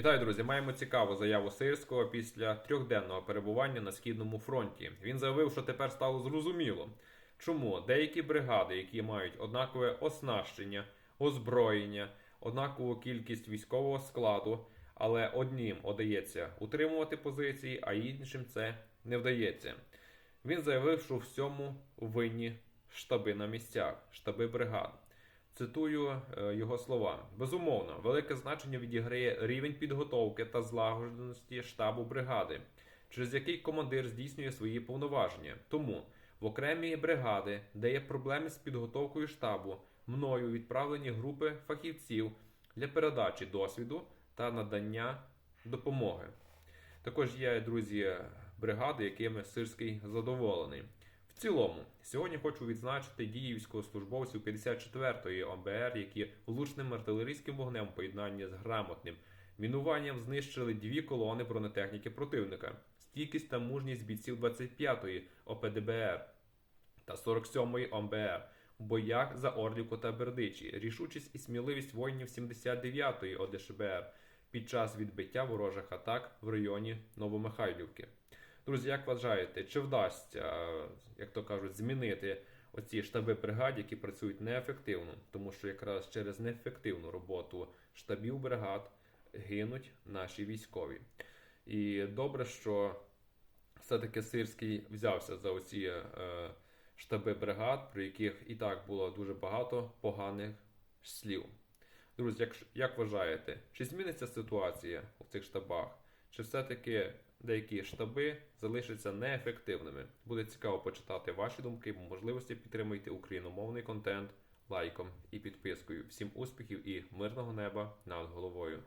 Вітаю, друзі! Маємо цікаву заяву Сирського після трьохденного перебування на східному фронті. Він заявив, що тепер стало зрозуміло, чому деякі бригади, які мають однакове оснащення, озброєння, однакову кількість військового складу, але одним удається утримувати позиції, а іншим це не вдається. Він заявив, що в всьому винні штаби на місцях, штаби бригад. Цитую е, його слова: безумовно, велике значення відіграє рівень підготовки та злагодженості штабу бригади, через який командир здійснює свої повноваження. Тому в окремі бригади, де є проблеми з підготовкою штабу, мною відправлені групи фахівців для передачі досвіду та надання допомоги. Також є друзі бригади, якими Сирський задоволений. Цілому, сьогодні хочу відзначити дії військовослужбовців 54-ї ОМБР, які влучним артилерійським вогнем в поєднанні з грамотним мінуванням знищили дві колони бронетехніки противника, стійкість та мужність бійців 25-ї ОПДБР та 47-ї ОМБР в боях за Орлівку та Бердичі, рішучість і сміливість воїнів 79-ї ОДШБР під час відбиття ворожих атак в районі Новомихайлівки. Друзі, як вважаєте, чи вдасться, як то кажуть, змінити оці штаби бригад, які працюють неефективно, тому що якраз через неефективну роботу штабів бригад гинуть наші військові. І добре, що все-таки Сирський взявся за оці е, штаби бригад, про яких і так було дуже багато поганих слів. Друзі, як, як вважаєте, чи зміниться ситуація у цих штабах? Чи все-таки деякі штаби залишаться неефективними? Буде цікаво почитати ваші думки, по можливості підтримуйте україномовний контент лайком і підпискою. Всім успіхів і мирного неба над головою!